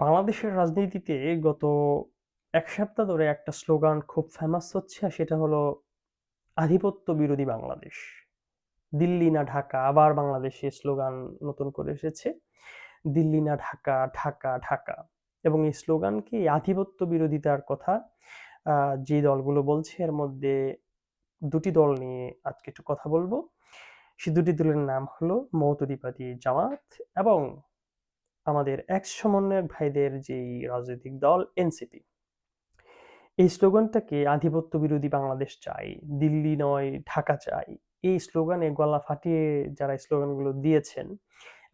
বাংলাদেশের রাজনীতিতে গত এক সপ্তাহ ধরে একটা স্লোগান খুব ফেমাস হচ্ছে, আর সেটা হলো, আধিপত্য বিরোধী বাংলাদেশ। দিল্লি না ঢাকা, আবার বাংলাদেশে স্লোগান নতুন করে এসেছে, দিল্লি না ঢাকা ঢাকা ঢাকা। এবং এই স্লোগানকে আধিপত্য বিরোধিতার কথা? যে দলগুলো বলছে, এর মধ্যে দুটি দল নিয়ে আজকে একটু কথা বলব। সে দুটি দলের নাম হলো মৌতদিবাদী জামাত এবং আমাদের এক সমন্বয়ক ভাইদের যেই রাজনৈতিক দল, এনসিপি। এই স্লোগানটাকে আধিপত্য বিরোধী বাংলাদেশ চাই দিল্লি নয়, ঢাকা চাই এই স্লোগানে গলা ফাটিয়ে যারা স্লোগানগুলো দিয়েছেন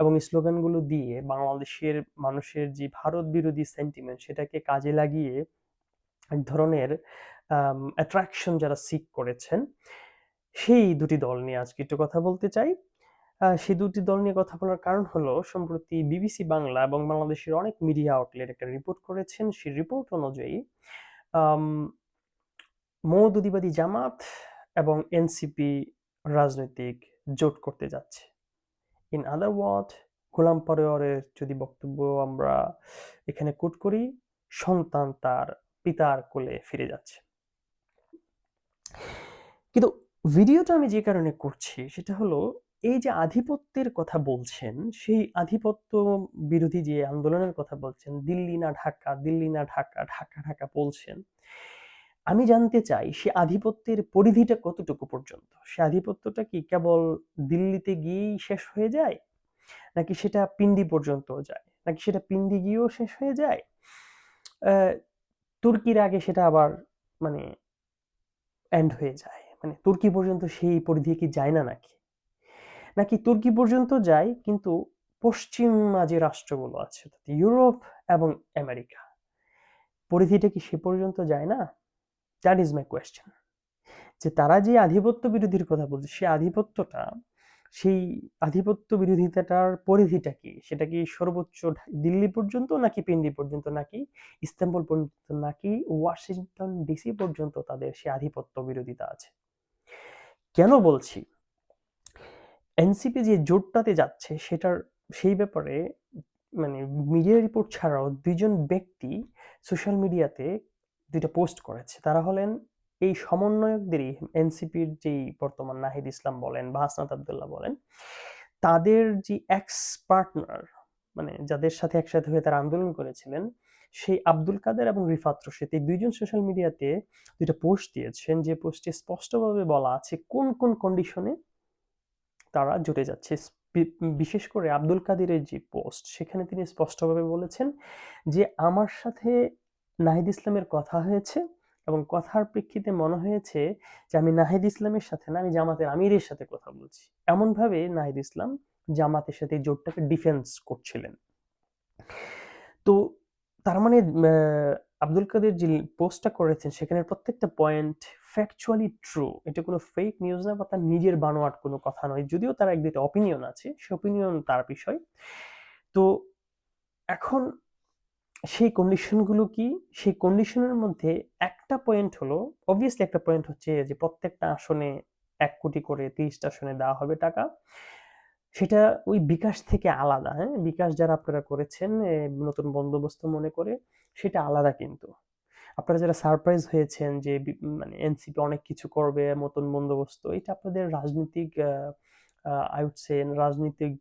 এবং স্লোগানগুলো দিয়ে বাংলাদেশের মানুষের যে ভারত বিরোধী সেন্টিমেন্ট সেটাকে কাজে লাগিয়ে এক ধরনের অ্যাট্রাকশন যারা সিক করেছেন, সেই দুটি দল নিয়ে আজকে একটু কথা বলতে চাই। সেই দুটি দল নিয়ে কথা বলার কারণ হলো, সম্প্রতি বিবিসি বাংলা এবং বাংলাদেশের অনেক মিডিয়া আউটলেট একটা রিপোর্ট করেছেন। সেই রিপোর্ট অনুযায়ী মৌদুদিবাদী জামাত এবং এনসিপি রাজনৈতিক জোট করতে যাচ্ছে। ইন আদার ওয়ার্ড, গোলাম পরিবারের যদি বক্তব্য আমরা এখানে কোট করি, সন্তান তার পিতার কোলে ফিরে যাচ্ছে। কিন্তু ভিডিওটা আমি যে কারণে করছি, সেটা হলো এই যে আধিপত্যের কথা বলছেন, সেই আধিপত্য বিরোধী যে আন্দোলনের কথা বলছেন, দিল্লি না ঢাকা, দিল্লি না ঢাকা ঢাকা ঢাকা বলছেন, আমি জানতে চাই সে আধিপত্যের পরিধিটা কতটুকু পর্যন্ত? সে আধিপত্যটা কি কেবল দিল্লিতে গিয়েই শেষ হয়ে যায়? নাকি সেটা পিন্ডি পর্যন্ত যায়? নাকি সেটা পিন্ডি গিয়েও শেষ হয়ে যায়? তুর্কির আগে সেটা আবার মানে এন্ড হয়ে যায়। মানে তুর্কি পর্যন্ত সেই পরিধি কি যায় না নাকি? নাকি তুর্কি পর্যন্ত যায়, কিন্তু পশ্চিমা যে রাষ্ট্রগুলো আছে ইউরোপ এবং আমেরিকা, পরিধিটা কি সে পর্যন্ত যায় না? দ্যাট ইজ মাই কোয়েশ্চেন যে তারা যে আধিপত্য বিরোধীর কথা বলছে সেই আধিপত্যটা, সেই আধিপত্য বিরোধিতাটার পরিধিটা কি? সেটা কি সর্বোচ্চ দিল্লি পর্যন্ত নাকি পিন্ডি পর্যন্ত নাকি ইস্তাম্বুল পর্যন্ত নাকি ওয়াশিংটন ডিসি পর্যন্ত তাদের সেই আধিপত্য বিরোধিতা আছে? কেন বলছি? এনসিপি যে জোটটাতে যাচ্ছে, সেটার, সেই ব্যাপারে মানে মিডিয়া রিপোর্ট ছাড়াও দুইজন ব্যক্তি সোশ্যাল মিডিয়াতে দুইটা পোস্ট করেছে। তারা হলেন এই সমন্বয়কদেরই এনসিপির যেই বর্তমান নাহিদ ইসলাম বলেন বা হাসনাত আবদুল্লাহ বলেন, তাদের যে এক্স পার্টনার মানে যাদের সাথে একসাথে হয়ে তারা আন্দোলন করেছিলেন, সেই আব্দুল কাদের এবং রিফাত রশিদ, এই দুইজন সোশ্যাল মিডিয়াতে দুইটা পোস্ট দিয়েছেন। যে পোস্টে স্পষ্টভাবে বলা আছে কোন কোন কন্ডিশনে তারা জুটে যাচ্ছে। বিশেষ করে আব্দুল কাদিরের যে পোস্ট, সেখানে তিনি স্পষ্টভাবে বলেছেন যে, আমার সাথে নাহিদ ইসলামের কথা হয়েছে এবং কথার প্রেক্ষিতে মনে হয়েছে যে, আমি নাহিদ ইসলামের সাথে না, আমি জামাতের আমিরের সাথে কথা বলছি। এমনভাবে নাহিদ ইসলাম জামাতের সাথে জোটটাকে ডিফেন্স করছিলেন। তো তার মানে আব্দুল কাদের যে পোস্টটা করেছেন, সেখানে প্রত্যেকটা পয়েন্ট ফ্যাকচুয়ালি ট্রু এটা কোনো ফেক নিউজ না বা তার নিজের বানোয়াট কোনো কথা নয়। যদিও তার এক দুইটা অপিনিয়ন আছে, সে অপিনিয়ন তার বিষয়। তো এখন সেই কন্ডিশনগুলো কি? সেই কন্ডিশনের মধ্যে একটা পয়েন্ট হলো অবভিয়াসলি একটা পয়েন্ট হচ্ছে যে প্রত্যেকটা আসনে এক কোটি করে তিরিশটা আসনে দেওয়া হবে টাকা। সেটা ওই বিকাশ থেকে আলাদা হ্যাঁ? বিকাশ যারা আপনারা করেছেন নতুন বন্দোবস্ত মনে করে, সেটা আলাদা কিন্তু। আপনারা যারা সারপ্রাইজ হয়েছেন যে মানে এনসিপি অনেক কিছু করবে, নতুন বন্দোবস্ত, এটা আপনাদের রাজনৈতিক আই উড সে রাজনৈতিক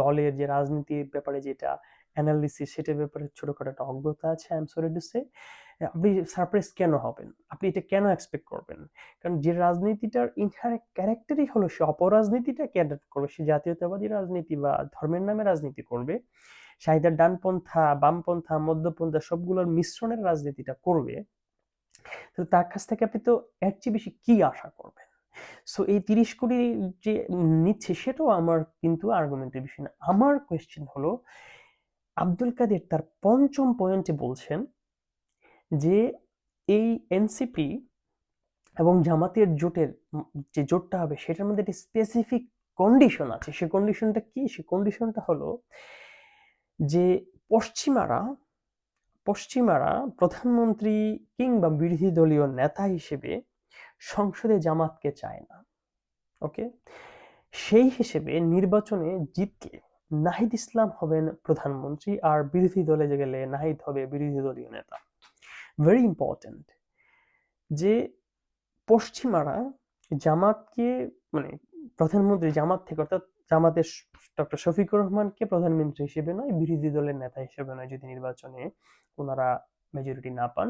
দলের যে রাজনীতির ব্যাপারে যেটা অ্যানালিসিস সেটার ব্যাপারে ছোটখাটো একটা অজ্ঞতা আছে I am sorry to say আপনি সারপ্রাইজ কেন হবেন? আপনি এটা কেন এক্সপেক্ট করবেন? কারণ যে রাজনীতিটার ইনহারেক্ট ক্যারেক্টারই হলো সে অপরাজনীতিটা ক্যাডার করবে? সে জাতীয়তাবাদী রাজনীতি বা ধর্মের নামে রাজনীতি করবে সাহিদার ডানপন্থা, বামপন্থা, মধ্যপন্থা সবগুলোর মিশ্রণের রাজনীতিটা করবে, তো তার কাছ থেকে আপনি তো এর চেয়ে বেশি কি আশা করবেন? সো এই তিরিশ কোটি যে নিচ্ছে, সেটাও আমার কিন্তু আর্গুমেন্টের বিষয় না। আমার কোয়েশ্চেন হলো আব্দুল কাদের তার পঞ্চম পয়েন্টে বলছেন যে এই এনসিপি এবং জামাতের জোটের যে জোটটা হবে সেটার মধ্যে একটি স্পেসিফিক কন্ডিশন আছে। সে কন্ডিশনটা কি? সে কন্ডিশনটা হলো যে পশ্চিমারা পশ্চিমারা প্রধানমন্ত্রী কিংবা বিরোধী দলীয় নেতা হিসেবে সংসদে জামাতকে চায় না। ওকে সেই হিসেবে নির্বাচনে জিতলে নাহিদ ইসলাম হবেন প্রধানমন্ত্রী আর বিরোধী দলে যে গেলে নাহিদ হবে বিরোধী দলীয় নেতা। ভেরি ইম্পর্ট্যান্ট যে পশ্চিমারা জামাতকে মানে প্রধানমন্ত্রী জামাত থেকে অর্থাৎ জামাতের ডক্টর শফিকুর রহমানকে প্রধানমন্ত্রী হিসেবে নয়, বিরোধী দলের নেতা হিসেবে নয় যদি নির্বাচনে ওনারা মেজরিটি না পান,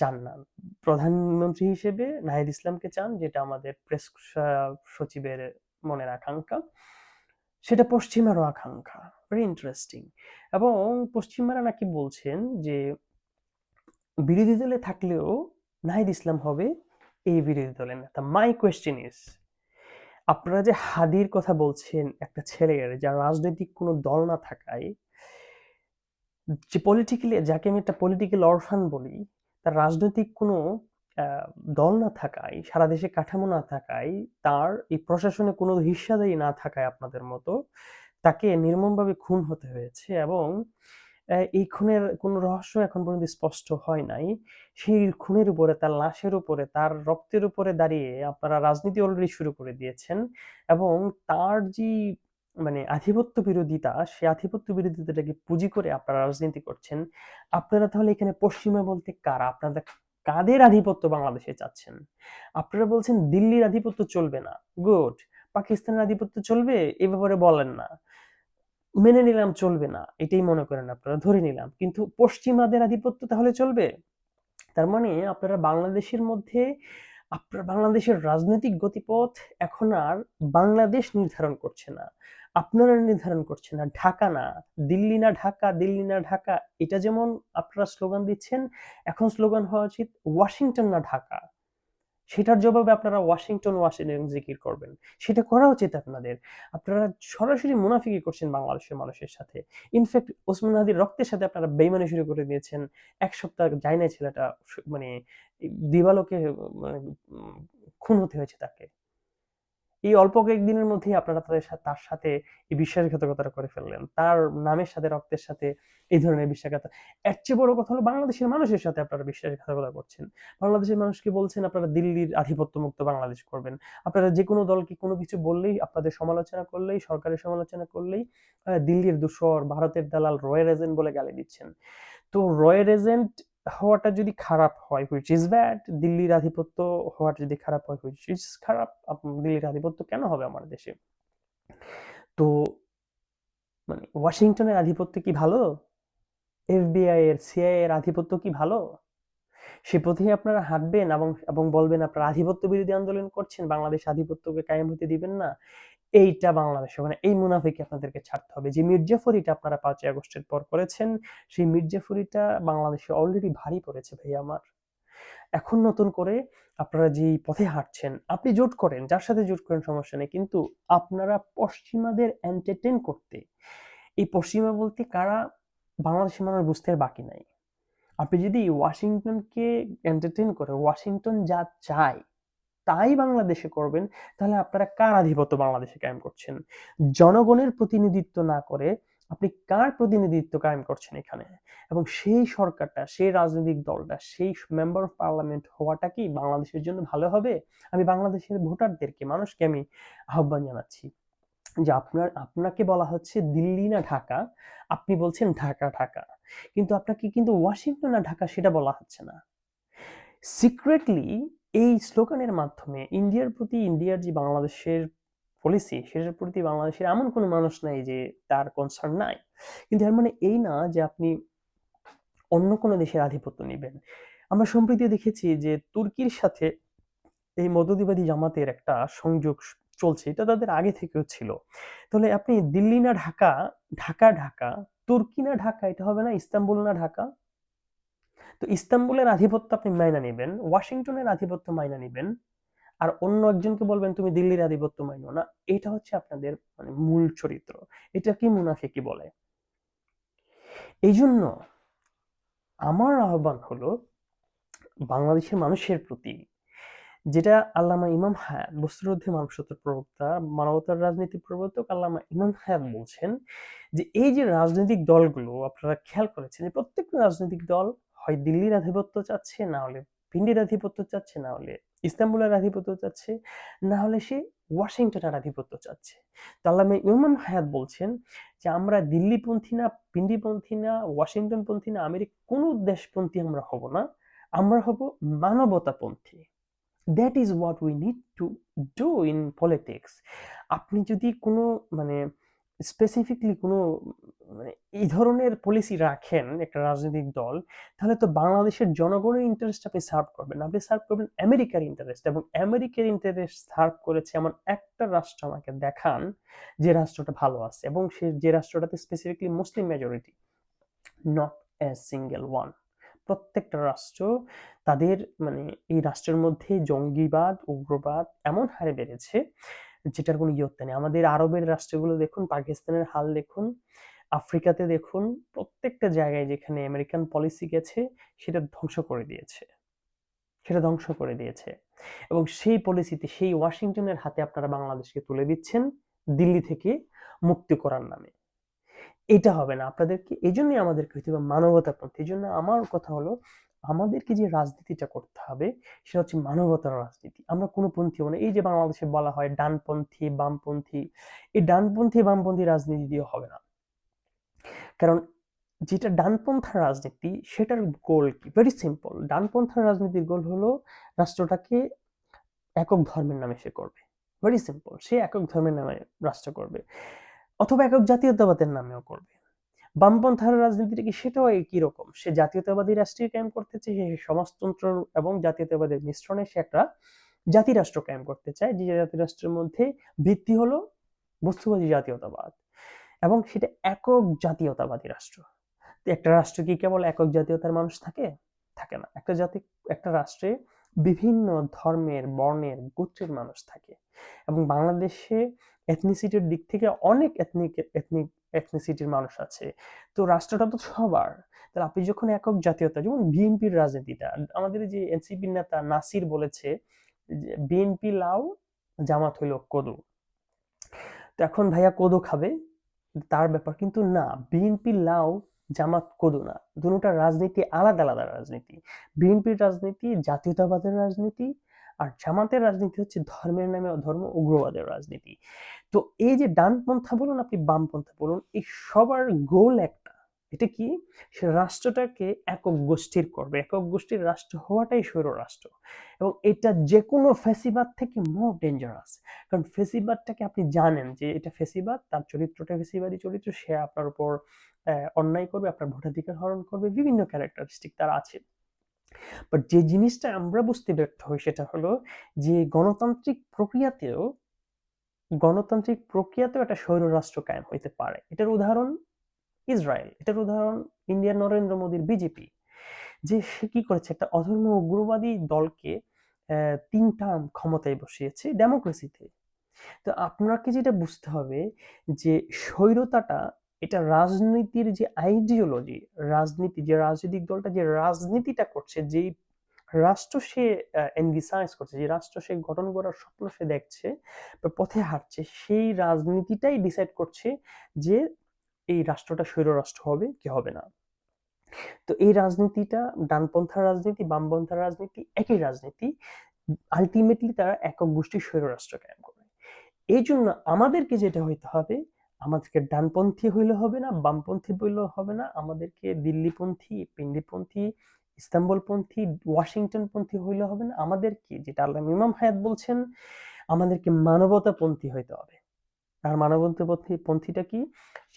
চান না। প্রধানমন্ত্রী হিসেবে নাহিদ ইসলামকে চান, যেটা আমাদের প্রেস সচিবের মনের আকাঙ্ক্ষা। সেটা পশ্চিমারও আকাঙ্ক্ষা। ভেরি ইন্টারেস্টিং এবং পশ্চিমারা নাকি বলছেন যে, বিরোধী দলে থাকলেও নাহিদ ইসলাম হবে এই বিরোধী দলের নেতা। মাই কোয়েশ্চেন ইজ আপনারা যে হাদির কথা বলছেন একটা ছেলের, যার রাজনৈতিক কোনো দল না থাকায়, যে পলিটিক্যালি যাকে আমি একটা পলিটিক্যাল অরফান বলি, তার রাজনৈতিক কোনো দল না থাকায়, সারা দেশে কাঠামো না থাকায়, তার এই প্রশাসনে কোনো হিস্সাদায়ী না থাকায় আপনাদের মতো, তাকে নির্মমভাবে খুন হতে হয়েছে এবং এই খুনের কোনো রহস্য এখন পর্যন্ত স্পষ্ট হয় নাই। সেই খুনের উপরে, তার লাশের উপরে, তার রক্তের উপরে দাঁড়িয়ে আপনারা রাজনীতি অলরেডি শুরু করে দিয়েছেন এবং তার যে মানে আধিপত্য বিরোধিতা, সে আধিপত্য বিরোধিতাটাকে পুঁজি করে আপনারা রাজনীতি করছেন। আপনারা তাহলে এখানে পশ্চিমা বলতে কারা? আপনারা কাদের আধিপত্য বাংলাদেশে চাচ্ছেন? আপনারা বলছেন দিল্লির আধিপত্য চলবে না। গুড পাকিস্তানের আধিপত্য চলবে? এ ব্যাপারে বলেন না। মেনে নিলাম চলবে না। এটাই মনে করেন আপনারা, ধরে নিলাম। কিন্তু পশ্চিমাদের আধিপত্য তাহলে চলবে? তার মানে আপনারা বাংলাদেশের মধ্যে, আপনার বাংলাদেশের রাজনৈতিক গতিপথ এখন আর বাংলাদেশ নির্ধারণ করছে না। আপনারা নির্ধারণ করছেন না ঢাকা না দিল্লি না ঢাকা দিল্লি না ঢাকা এটা যেমন আপনারা স্লোগান দিচ্ছেন এখন স্লোগান হওয়া উচিত ওয়াশিংটন না ঢাকা। সেটার জবাবে আপনারা ওয়াশিংটন ওয়াশিংটন জিকির করবেন। সেটা করা উচিত আপনাদের। আপনারা সরাসরি মুনাফিকি করছেন বাংলাদেশের মানুষের সাথে। ইনফ্যাক্ট ওসমান হাদির রক্তের সাথে আপনারা বেইমানি শুরু করে দিয়েছেন। এক সপ্তাহ যায় না ছেলেটা মানে দিবালোকে মানে, খুন হতে হয়েছে তাকে। এই অল্প কয়েকদিনের মধ্যেই আপনারা তাদের সাথে তার সাথে এই বিশ্বাসঘাতকতা করে ফেললেন। তার নামের সাথে, রক্তের সাথে এই ধরনের বিশ্বাসঘাতক এর চেয়ে বড় কথা হলো বাংলাদেশের মানুষের সাথে আপনারা বিশ্বাসঘাতকতা করছেন। বাংলাদেশের মানুষকে বলছেন, আপনারা দিল্লির আধিপত্য মুক্ত বাংলাদেশ করবেন। আপনারা যে কোনো দলকে কোনো কিছু বললেই, আপনাদের সমালোচনা করলেই, সরকারের সমালোচনা করলেই দিল্লির দূষর, ভারতের দালাল রয়ের এজেন্ট বলে গালি দিচ্ছেন। তো রয়ের এজেন্ট হওয়াটা যদি খারাপ হয় হুইচ ইজ ব্যাড দিল্লির আধিপত্য হওয়াটা যদি খারাপ হয় হুইচ ইজ খারাপ দিল্লির আধিপত্য কেন হবে আমার দেশে? তো মানে ওয়াশিংটনের আধিপত্য কি ভালো? এফবিআই এর, সিআই এর আধিপত্য কি ভালো? সে পথে আপনারা হাঁটবেন এবং এবং বলবেন, আপনারা আধিপত্য বিরোধী আন্দোলন করছেন, বাংলাদেশ আধিপত্যকে কায়েম হতে দিবেন না। এইটা বাংলাদেশে মানে এই মুনাফিকে আপনাদেরকে ছাড়তে হবে। যে মির্জাফরিটা আপনারা পাঁচই আগস্টের পর করেছেন, সেই মির্জাফরিটা বাংলাদেশে অলরেডি ভারী পড়েছে ভাই আমার। এখন নতুন করে আপনারা যে পথে হাঁটছেন, আপনি জোট করেন, যার সাথে জোট করেন সমস্যা নেই, কিন্তু আপনারা পশ্চিমাদের এন্টারটেন করতে, এই পশ্চিমা বলতে কারা? বাংলাদেশের মানুষ বুঝতে বাকি নাই। আপনি যদি ওয়াশিংটনকে এন্টারটেন করে, ওয়াশিংটন যা চায় তাই বাংলাদেশে করবেন, তাহলে আপনারা কার আধিপত্য বাংলাদেশে কায়েম করছেন? জনগণের প্রতিনিধিত্ব না করে আপনি কার প্রতিনিধিত্ব কায়েম করছেন এখানে? এবং সেই সরকারটা, সেই রাজনৈতিক দলটা, সেই মেম্বার অফ পার্লামেন্ট হওয়াটা কি বাংলাদেশের জন্য ভালো হবে? আমি বাংলাদেশের ভোটারদেরকে, মানুষকে আমি আহ্বান জানাচ্ছি যে আপনার, আপনাকে বলা হচ্ছে দিল্লি না ঢাকা, আপনি বলছেন ঢাকা ঢাকা। কিন্তু আপনাকে কিন্তু ওয়াশিংটন না ঢাকা সেটা বলা হচ্ছে না। সিক্রেটলি এই স্লোগানের মাধ্যমে ইন্ডিয়ার প্রতি, ইন্ডিয়ার যে বাংলাদেশের পলিসি সেটার প্রতি বাংলাদেশের এমন কোনো মানুষ নাই যে তার কনসার্ন নাই। কিন্তু এর মানে এই না যে আপনি অন্য কোনো দেশের আধিপত্য নেবেন। আমরা সম্প্রতি দেখেছি যে তুর্কির সাথে এই মদদিবাদী জামাতের একটা সংযোগ চলছে, এটা তাদের আগে থেকেও ছিল। তাহলে আপনি দিল্লি না ঢাকা ঢাকা ঢাকা, তুর্কি না ঢাকা, এটা হবে না ইস্তাম্বুল না ঢাকা? তো ইস্তাম্বুলের আধিপত্য আপনি মাইনা নেবেন, ওয়াশিংটনের আধিপত্য মাইনা নেবেন, আর অন্য একজনকে বলবেন, তুমি দিল্লির আধিপত্য মাইনো না। এটা হচ্ছে আপনাদের মানে মূল চরিত্র। এটা কি মুনাফিকি বলে? এই জন্য আমার আহ্বান হলো বাংলাদেশের মানুষের প্রতি, যেটা আল্লামা ইমাম হায়াত বস্তুরোধী মানুষত্বের প্রবক্তা, মানবতার রাজনীতির প্রবর্তক আল্লামা ইমাম হায়াত বলছেন যে, এই যে রাজনৈতিক দলগুলো, আপনারা খেয়াল করেছেন প্রত্যেকটা রাজনৈতিক দল হয় দিল্লির আধিপত্য চাচ্ছে, না হলে পিন্ডির আধিপত্য চাচ্ছে, না হলে ইস্তাম্বুলের আধিপত্য চাচ্ছে, না হলে সে ওয়াশিংটনের আধিপত্য চাচ্ছে। তো আল্লামা ইমাম হায়াত বলছেন যে, আমরা দিল্লিপন্থী না পিন্ডিপন্থী না, ওয়াশিংটনপন্থী না, আমেরিক কোনো দেশপন্থী আমরা হব না, আমরা হব মানবতাপন্থী। That is what we need to do in politics আপনি যদি কোনো মানে স্পেসিফিকলি কোনো মানে এই ধরনের পলিসি রাখেন একটা রাজনৈতিক দল, তাহলে তো বাংলাদেশের জনগণের ইন্টারেস্ট আপনি সার্ভ করবেন। আপনি সার্ভ করবেন আমেরিকার ইন্টারেস্ট এবং আমেরিকার ইন্টারেস্ট সার্ভ করেছে এমন একটা রাষ্ট্র আমাকে দেখান যে রাষ্ট্রটা ভালো আছে এবং সে, যে রাষ্ট্রটাতে specifically Muslim majority not a single one প্রত্যেকটা রাষ্ট্র তাদের মানে এই রাষ্ট্রের মধ্যে জঙ্গিবাদ, উগ্রবাদ এমন হারে বেড়েছে যেটার কোনো ইয়ত্তা নেই। আমাদের আরবের রাষ্ট্রগুলো দেখুন, পাকিস্তানের হাল দেখুন, আফ্রিকাতে দেখুন, প্রত্যেকটা জায়গায় যেখানে আমেরিকান পলিসি গেছে, সেটা ধ্বংস করে দিয়েছে। সেটা ধ্বংস করে দিয়েছে। এবং সেই পলিসিতে সেই ওয়াশিংটনের হাতে আপনারা বাংলাদেশকে তুলে দিচ্ছেন, দিল্লি থেকে মুক্তি করার নামে। এটা হবে না। আপনাদেরকে এই জন্যই আমাদেরকে হইতে হবে মানবতার পন্থী এই জন্য আমার কথা হলো আমাদেরকে যে রাজনীতিটা করতে হবে, সেটা হচ্ছে মানবতার রাজনীতি। আমরা কোনো পন্থী মানে এই যে বাংলাদেশে বলা হয় ডানপন্থী, বামপন্থী, এই ডানপন্থী, বামপন্থী রাজনীতি দিয়ে হবে না। কারণ যেটা ডানপন্থার রাজনীতি, সেটার গোল কি? ভেরি সিম্পল ডানপন্থার রাজনীতির গোল হলো রাষ্ট্রটাকে একক ধর্মের নামে সে করবে। ভেরি সিম্পল সে একক ধর্মের নামে রাষ্ট্র করবে। অথবা একক জাতীয়তাবাদের নামেও করবে। বামপন্থার রাজনীতিটা কি সেটাও একই রকম? সে জাতীয়তাবাদী রাষ্ট্রীয় করতে চায় সে সমাজতন্ত্র এবং জাতীয়তাবাদের মিশ্রণে সে একটা জাতি রাষ্ট্র কায়েম করতে চায়, যে জাতি রাষ্ট্রের মধ্যে ভিত্তি হলো বস্তুবাদী জাতীয়তাবাদ এবং সেটা একক জাতীয়তাবাদী রাষ্ট্র। একটা রাষ্ট্র কি কেবল একক জাতীয়তার মানুষ থাকে? থাকে না। একটা জাতি, একটা রাষ্ট্রে বিভিন্ন ধর্মের, বর্ণের, গোত্রের মানুষ থাকে এবং বাংলাদেশে এথনিসিটির দিক থেকে অনেক এথনিক এথনিক এথনিসিটির মানুষ আছে। তো রাষ্ট্রটা তো সবার। তাহলে আপনি যখন একক জাতীয়তা, যেমন বিএনপির রাজনীতিটা, আমাদের যে এনসিপির নেতা নাসির বলেছে যে, বিএনপি লাউ জামাত হইল কদু। তো এখন ভাইয়া কদু খাবে? তার ব্যাপার কিন্তু না। বিএনপি লাউ জামাত কদু না। দুটার রাজনীতি আলাদা আলাদা রাজনীতি। বিএনপির রাজনীতি, জাতীয়তাবাদের রাজনীতি আর জামাতের রাজনীতি হচ্ছে ধর্মের নামে ধর্ম উগ্রবাদের রাজনীতি। তো এই যে ডানপন্থা বলুন, আপনি বামপন্থা বলুন, এই সবার গোল একটা। এটা কি? সে রাষ্ট্রটাকে একক গোষ্ঠীর করবে। একক গোষ্ঠীর রাষ্ট্র হওয়াটাই স্বৈর রাষ্ট্র এবং এটা যে কোনো ফেসিবাদ থেকে মোর ডেঞ্জারাস কারণ ফেসিবাদটাকে আপনি জানেন যে এটা ফেসিবাদ তার চরিত্রটা ফেসিবাদী চরিত্র, সে আপনার উপর অন্যায় করবে, আপনার ভোটাধিকার হরণ করবে, বিভিন্ন ক্যারেক্টারিস্টিক তার আছে। বাট যে জিনিসটা আমরা বুঝতে ব্যর্থ হই সেটা হলো যে গণতান্ত্রিক প্রক্রিয়াতেও গণতান্ত্রিক প্রক্রিয়াতেও একটা স্বৈর রাষ্ট্র কায়েম হইতে পারে। এটার উদাহরণ ইসরায়েল, এটার উদাহরণ ইন্ডিয়ার নরেন্দ্র মোদীর বিজেপি। যে সে কি করেছে? একটা অধর্ম উগ্রবাদী দলকে তিন টার্ম ক্ষমতায় বসিয়েছে ডেমোক্রেসিতে। তো আপনাকে যেটা বুঝতে হবে যে স্বৈরতাটা এটা রাজনীতির যে আইডিওলজি রাজনীতি, যে রাজনৈতিক দলটা যে রাজনীতিটা করছে যে রাষ্ট্র সে এনভিসাইজ করছে, যে রাষ্ট্র সে গঠন করার স্বপ্ন সে দেখছে বা পথে হাঁটছে, সেই রাজনীতিটাই ডিসাইড করছে যে এই রাষ্ট্রটা স্বৈর রাষ্ট্র হবে কি হবে না। তো এই রাজনীতিটা, ডানপন্থার রাজনীতি, বামপন্থার রাজনীতি, একই রাজনীতি আলটিমেটলি তারা একক গোষ্ঠী স্বৈর রাষ্ট্র কায়েম করে এই জন্য আমাদেরকে যেটা হইতে হবে আমাদেরকে ডানপন্থী হইলে হবে না, বামপন্থী হইলেও হবে না। আমাদেরকে দিল্লিপন্থী, পিন্ডিপন্থী, ইস্তাম্বুলপন্থী, ওয়াশিংটনপন্থী হইলে হবে না। আমাদেরকে, যেটা আল্লাহ ইমাম হায়াত বলছেন, আমাদেরকে মানবতাপন্থী হইতে হবে। আর মানবতাপন্থী, পন্থীটা কি?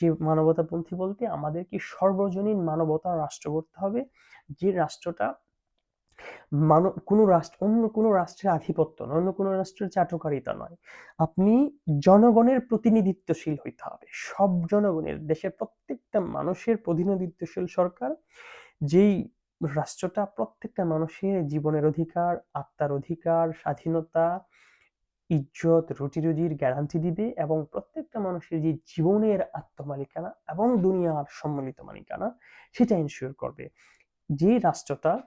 যে মানবতাপন্থী বলতে আমাদেরকে সর্বজনীন মানবতার রাষ্ট্র করতে হবে। যে রাষ্ট্রটা মানব, কোনো রাষ্ট্র, অন্য কোনো রাষ্ট্রের আধিপত্য নয়, অন্য কোনো রাষ্ট্রের চাটকারিতা নয়। আপনি জনগণের প্রতিনিধিত্বশীল হইতে হবে। সব জনগণের, দেশের প্রত্যেকটা মানুষের প্রতিনিধিত্বশীল সরকার, যেই রাষ্ট্রটা প্রত্যেকটা মানুষের জীবনের অধিকার, আত্মার অধিকার, স্বাধীনতা, ইজ্জত রুটি রুজির গ্যারান্টি দিবে এবং প্রত্যেকটা মানুষের যে জীবনের আত্মমালিকানা এবং দুনিয়ার সম্মিলিত মালিকানা, সেটা ইনশিওর করবে। যে রাষ্ট্রটা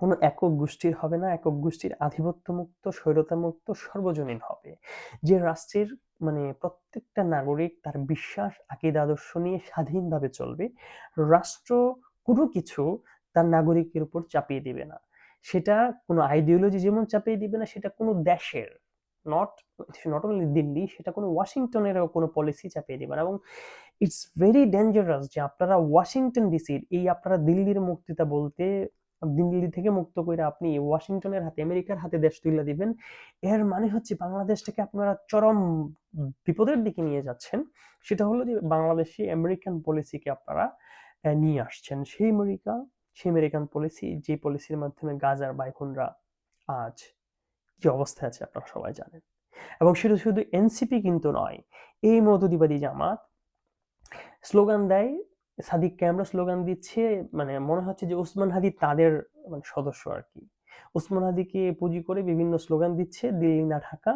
কোনো একক গোষ্ঠীর হবে না, একক গোষ্ঠীর আধিপত্যমুক্ত, স্বৈরতামুক্ত, সর্বজনীন হবে। যে রাষ্ট্রের মানে প্রত্যেকটা নাগরিক তার বিশ্বাস, আকিদ, আদর্শ নিয়ে স্বাধীনভাবে চলবে, রাষ্ট্র কোনো কিছু তার নাগরিকের উপর চাপিয়ে দিবে না। সেটা কোনো আইডিওলজি যেমন চাপিয়ে দিবে না, সেটা কোনো দেশের নট নট অনলি দিল্লি, সেটা কোনো ওয়াশিংটনেরও কোনো পলিসি চাপিয়ে দিবে না। এবং ইটস ভেরি ডেঞ্জারাস যে আপনারা ওয়াশিংটন ডিসির এই আপনারা দিল্লির মুক্তিটা বলতে দিল্লি থেকে মুক্ত করে আপনি ওয়াশিংটনের হাতে, আমেরিকার হাতে দেশ তুলে দিবেন। এর মানে হচ্ছে বাংলাদেশটাকে আপনারা চরম বিপদের দিকে নিয়ে যাচ্ছেন। সেটা হলো যে বাংলাদেশি আমেরিকান পলিসিকে আপনারা নিয়ে আসছেন। সেই আমেরিকা, সেই আমেরিকান পলিসি যে পলিসির মাধ্যমে গাজার বাইখুনরা আজ কি অবস্থায় আছে আপনারা সবাই জানেন। এবং সেটা শুধু এনসিপি কিন্তু নয়, এই মধুদিবাদী জামাত, স্লোগান দেয় সাদিককে আমরা স্লোগান দিচ্ছে মানে মনে হচ্ছে যে ওসমান হাদি তাদের মানে সদস্য আর কি। ওসমান হাদিকে পুঁজি করে বিভিন্ন স্লোগান দিচ্ছে, দিল্লি না ঢাকা।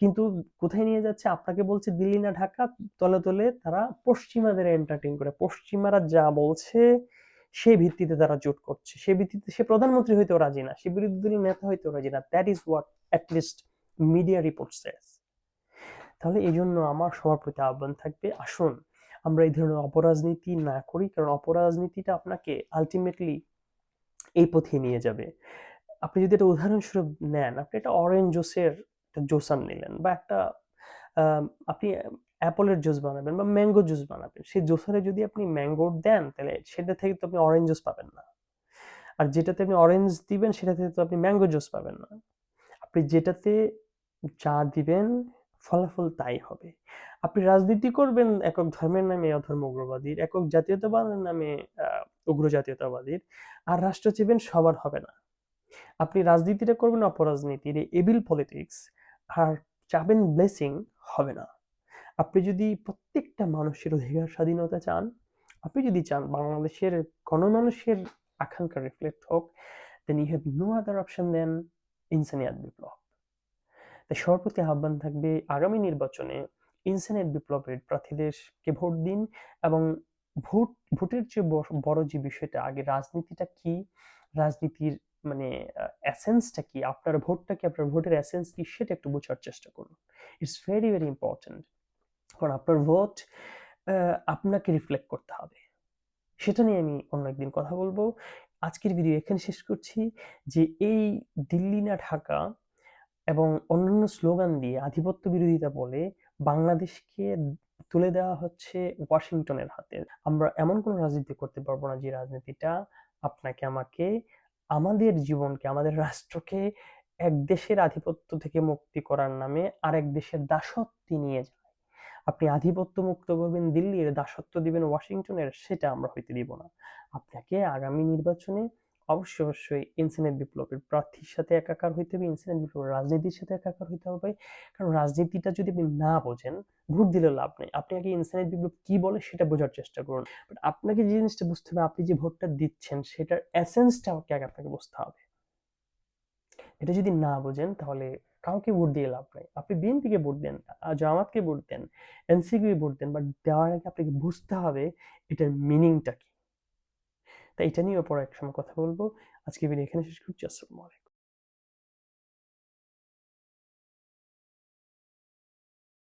কিন্তু কোথায় নিয়ে যাচ্ছে? আপনাকে বলছে দিল্লি না ঢাকা, তলে তলে তারা পশ্চিমাদের এন্টারটেইন করে। পশ্চিমারা যা বলছে, সে ভিত্তিতে তারা জোট করছে। সে ভিত্তিতে, সে প্রধানমন্ত্রী হইতেও রাজি না, সে বিরোধী নেতা হইতেও রাজি না। That is what at least media report তাহলে এই জন্য আমার সবার প্রতি আহ্বান থাকবে, আসুন আমরা এই ধরনের অপরাজনীতি না করি, কারণ অপরাজনীতিটা আপনাকে আলটিমেটলি এই পথে নিয়ে যাবে। আপনি যদি একটা উদাহরণস্বরূপ নেন, আপনি একটা অরেঞ্জ জুসের একটা জোসান নিলেন বা একটা আপনি অ্যাপলের জুস বানাবেন বা ম্যাঙ্গো জুস বানাবেন, সেই জুসারে যদি আপনি ম্যাঙ্গো দেন, তাহলে সেটা থেকে তো আপনি অরেঞ্জ জুস পাবেন না। আর যেটাতে আপনি অরেঞ্জ দিবেন সেটা থেকে তো আপনি ম্যাঙ্গো জুস পাবেন না। আপনি যেটাতে যা দিবেন ফলাফল তাই হবে। আপনি রাজনীতি করবেন একক ধর্মের নামে অধর্ম উগ্রবাদীর একক জাতীয়তাবাদের নামে উগ্র জাতীয়তাবাদীর, আর রাষ্ট্র চেবেন সবার হবে না। আপনি রাজনীতিটা করবেন অপরাজনীতির এবিল পলিটিক্স আর চাবেন ব্লেসিং হবে না। আপনি যদি প্রত্যেকটা মানুষের অধিকার, স্বাধীনতা চান, আপনি যদি চান বাংলাদেশের গণমানুষের আকাঙ্ক্ষা রিফ্লেক্ট হোক then you have no other option then Insaniyat বিপ্লব। তাই সর্বপ্রতি আহ্বান থাকবে আগামী নির্বাচনে ইনসেনেট বিপ্লবের প্রার্থীদেরকে ভোট দিন এবং ভোট, ভোটের যে বড়- যে বিষয়টা, আগে রাজনীতিটা কি? রাজনীতির মানে এসেন্সটা কি? আপনার ভোটটা কি? আপনার ভোটের এসেন্স কি? সেটা একটু বোঝার চেষ্টা করুন। ইটস ভেরি ভেরি ইম্পর্টেন্ট কারণ আপনার ভোট আপনাকে রিফ্লেক্ট করতে হবে। সেটা নিয়ে আমি অন্য একদিন কথা বলব। আজকের ভিডিও এখানে শেষ করছি। যে এই দিল্লি না ঢাকা এবং অন্যান্য স্লোগান দিয়ে আধিপত্য বিরোধিতা বলে বাংলাদেশকে তুলে দেওয়া হচ্ছে ওয়াশিংটনের হাতে। আমরা এমন কোনো রাজনীতি করতে পারব না যে রাজনীতিটা আপনাকে, আমাকে, আমাদের জীবনকে, আমাদের রাষ্ট্রকে এক দেশের আধিপত্য থেকে মুক্তি করার নামে আরেক দেশের দাসত্বে নিয়ে যায়। আপনি আধিপত্য মুক্ত করবেন দিল্লির দাসত্ব দিবেন ওয়াশিংটনের, সেটা আমরা হইতে দিব না। আপনাকে আগামী নির্বাচনে অবশ্যই অবশ্যই ইনসিনেট বিপ্লবের প্রার্থীর সাথে একাকার হইতে হবে ইনসিনেট বিপ্লবের রাজনীতির সাথে একাকার হইতে হবে। কারণ রাজনীতিটা যদি আপনি না বোঝেন, ভোট দিলে লাভ নেই। আপনি আগে ইনসিনেট বিপ্লব কি বলে সেটা বোঝার চেষ্টা করুন। বাট আপনাকে যে জিনিসটা বুঝতে হবে, আপনি যে ভোটটা দিচ্ছেন, সেটার এসেন্সটা আগে আপনাকে বুঝতে হবে। এটা যদি না বোঝেন, তাহলে কাউকে ভোট দিয়ে লাভ নাই। আপনি বিএনপিকে ভোট দেন জামাতকে ভোট দেন এনসিপি ভোট দেন বাট দেওয়ার আগে আপনাকে বুঝতে হবে, এটার মিনিংটা কি। তাই এটা নিয়ে পরে এক সময় কথা বলব। আজকে ভিডিও এখানে শেষ করছি। আসসালামু আলাইকুম।